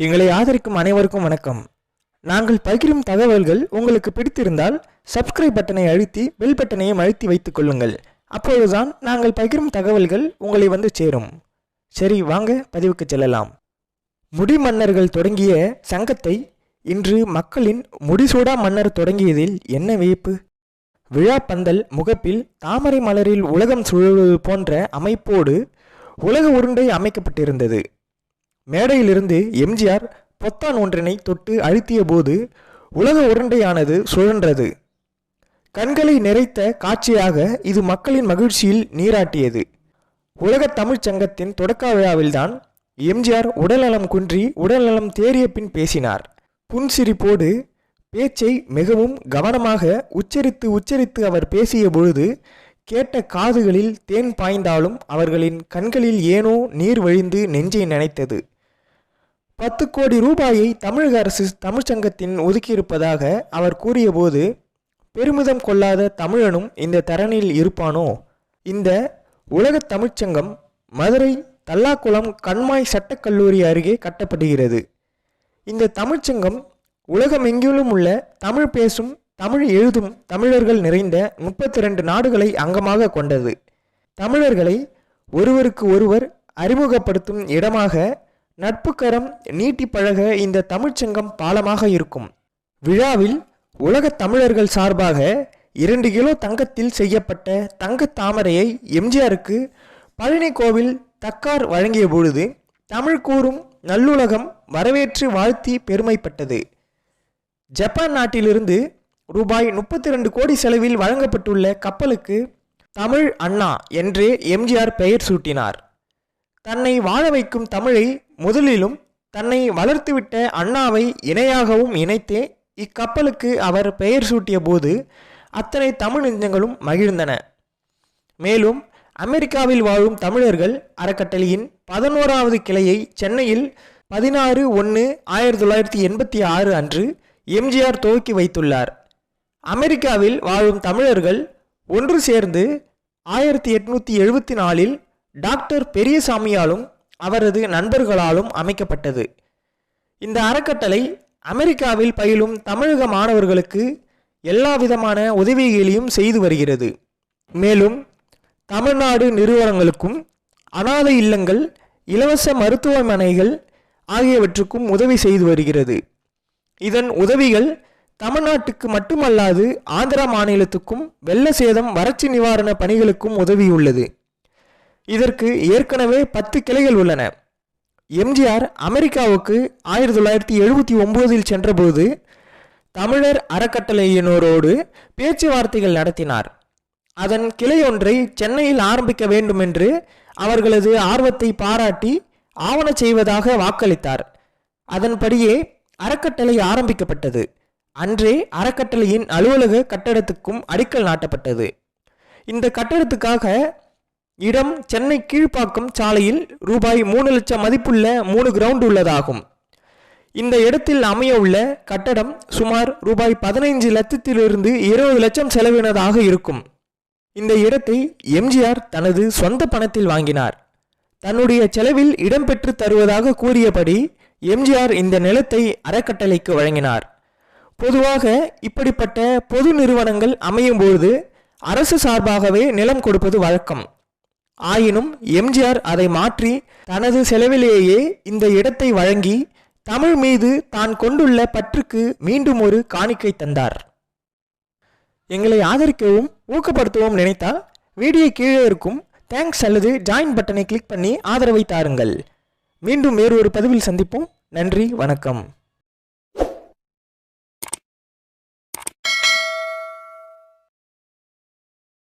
எங்களை ஆதரிக்கும் அனைவருக்கும் வணக்கம். நாங்கள் பகிரும் தகவல்கள் உங்களுக்கு பிடித்திருந்தால் சப்ஸ்கிரைப் பட்டனை அழுத்தி பெல் பட்டனையும் அழுத்தி வைத்துக் கொள்ளுங்கள். அப்பொழுதுதான் நாங்கள் பகிரும் தகவல்கள் உங்களை வந்து சேரும். சரி வாங்க பதிவுக்கு செல்லலாம். முடி மன்னர்கள் தொடங்கிய சங்கத்தை இன்று மக்களின் முடிசூடா மன்னர் தொடங்கியதில் என்ன வியப்பு? விழாப்பந்தல் முகப்பில் தாமரை மலரில் உலகம் சுழல்வது போன்ற அமைப்போடு உலக உருண்டை அமைக்கப்பட்டிருந்தது. மேடையிலிருந்து எம்ஜிஆர் பொத்தான் ஒன்றினை தொட்டு அழுத்திய போது உலக உருண்டையானது சுழன்றது. கண்களை நிறைத்த காட்சியாக இது மக்களின் மகிழ்ச்சியில் நீராட்டியது. உலகத் தமிழ்ச் சங்கத்தின் தொடக்க விழாவில்தான் எம்ஜிஆர் உடல்நலம் குன்றி உடல்நலம் தேறிய பின் பேசினார். புன்சிரிப்போடு பேச்சை மிகவும் கவனமாக உச்சரித்து உச்சரித்து அவர் பேசிய பொழுது கேட்ட காதுகளில் தேன் பாய்ந்தாலும் அவர்களின் கண்களில் ஏனோ நீர் வழிந்து நெஞ்சை நினைத்தது. பத்து கோடி ரூபாயை தமிழக அரசு தமிழ்ச்சங்கத்தின் ஒதுக்கியிருப்பதாக அவர் கூறியபோது பெருமிதம் கொள்ளாத தமிழனும் இந்த தரணியில் இருப்பானோ? இந்த உலகத் தமிழ்ச்சங்கம் மதுரை தல்லாக்குளம் கண்மாய் சட்டக்கல்லூரி அருகே கட்டப்படுகிறது. இந்த தமிழ்ச்சங்கம் உலகமெங்கிலும் உள்ள தமிழ் பேசும் தமிழ் எழுதும் தமிழர்கள் நிறைந்த முப்பத்தி ரெண்டு நாடுகளை அங்கமாக கொண்டது. தமிழர்களை ஒருவருக்கு ஒருவர் அறிமுகப்படுத்தும் இடமாக நட்புக்கரம் நீட்டி பழக இந்த தமிழ்ச்சங்கம் பாலமாக இருக்கும். விழாவில் உலகத் தமிழர்கள் சார்பாக இரண்டு கிலோ தங்கத்தில் செய்யப்பட்ட தங்க தாமரையை எம்ஜிஆருக்கு பழனி கோவில் தக்கார் வழங்கிய பொழுது தமிழ் கூறும் நல்லுலகம் வரவேற்று வாழ்த்தி பெருமைப்பட்டது. ஜப்பான் நாட்டிலிருந்து ரூபாய் முப்பத்தி ரெண்டு கோடி செலவில் வழங்கப்பட்டுள்ள கப்பலுக்கு தமிழ் அண்ணா என்றே எம்ஜிஆர் பெயர் சூட்டினார். தன்னை வாழ வைக்கும் தமிழை முதலிலும் தன்னை வளர்த்துவிட்ட அண்ணாவை இணையாகவும் இணைத்தே இக்கப்பலுக்கு அவர் பெயர் சூட்டிய போது அத்தனை தமிழ் நெஞ்சங்களும் மகிழ்ந்தன. மேலும் அமெரிக்காவில் வாழும் தமிழர்கள் அறக்கட்டளையின் பதினோராவது கிளையை சென்னையில் பதினாறு ஒன்று ஆயிரத்தி தொள்ளாயிரத்தி எண்பத்தி ஆறு அன்று எம்ஜிஆர் துவக்கி வைத்துள்ளார். அமெரிக்காவில் வாழும் தமிழர்கள் ஒன்று சேர்ந்து ஆயிரத்தி எட்நூற்றி எழுபத்தி நாலில் டாக்டர் பெரியசாமியாலும் அவரது நண்பர்களாலும் அமைக்கப்பட்டது. இந்த அறக்கட்டளை அமெரிக்காவில் பயிலும் தமிழக மாணவர்களுக்கு எல்லா விதமான உதவிகளையும் செய்து வருகிறது. மேலும் தமிழ்நாடு நிறுவனங்களுக்கும் அனாதை இல்லங்கள் இலவச மருத்துவமனைகள் ஆகியவற்றுக்கும் உதவி செய்து வருகிறது. இதன் உதவிகள் தமிழ்நாட்டுக்கு மட்டுமல்லாது ஆந்திரா மாநிலத்துக்கும் வெள்ள சேதம் வறட்சி நிவாரண பணிகளுக்கும் உதவியுள்ளது. இதற்கு ஏற்கனவே பத்து கிளைகள் உள்ளன. எம்ஜிஆர் அமெரிக்காவுக்கு ஆயிரத்தி தொள்ளாயிரத்தி எழுபத்தி ஒம்போதில் சென்றபோது தமிழர் அறக்கட்டளையினரோடு பேச்சுவார்த்தைகள் நடத்தினார். அதன் கிளையொன்றை சென்னையில் ஆரம்பிக்க வேண்டும் என்று அவர்களது ஆர்வத்தை பாராட்டி ஆவண செய்வதாக வாக்களித்தார். அதன்படியே அறக்கட்டளை ஆரம்பிக்கப்பட்டது. அன்றே அறக்கட்டளையின் அலுவலக கட்டடத்துக்கும் அடிக்கல் நாட்டப்பட்டது. இந்த கட்டடத்துக்காக இடம் சென்னை கீழ்ப்பாக்கம் சாலையில் ரூபாய் மூணு லட்சம் மதிப்புள்ள மூணு கிரவுண்ட் உள்ளதாகும். இந்த இடத்தில் அமைய உள்ள கட்டடம் சுமார் ரூபாய் பதினைஞ்சு லட்சத்திலிருந்து இருபது லட்சம் செலவினதாக இருக்கும். இந்த இடத்தை எம்ஜிஆர் தனது சொந்த பணத்தில் வாங்கினார். தன்னுடைய செலவில் இடம்பெற்று தருவதாக கூறியபடி எம்ஜிஆர் இந்த நிலத்தை அறக்கட்டளைக்கு வழங்கினார். பொதுவாக இப்படிப்பட்ட பொது நிறுவனங்கள் அமையும்போது அரசு சார்பாகவே நிலம் கொடுப்பது வழக்கம். ஆயினும் எம்ஜிஆர் அதை மாற்றி தனது செலவிலேயே இந்த இடத்தை வழங்கி தமிழ் மீது தான் கொண்டுள்ள பற்றுக்கு மீண்டும் ஒரு காணிக்கை தந்தார். எங்களை ஆதரிக்கவும் ஊக்கப்படுத்தவும் நினைத்தால் வீடியோ கீழே இருக்கும் தேங்க்ஸ் அல்லது ஜாயின் பட்டனை கிளிக் பண்ணி ஆதரவை தாருங்கள். மீண்டும் வேறு ஒரு பதிவில் சந்திப்போம். நன்றி வணக்கம்.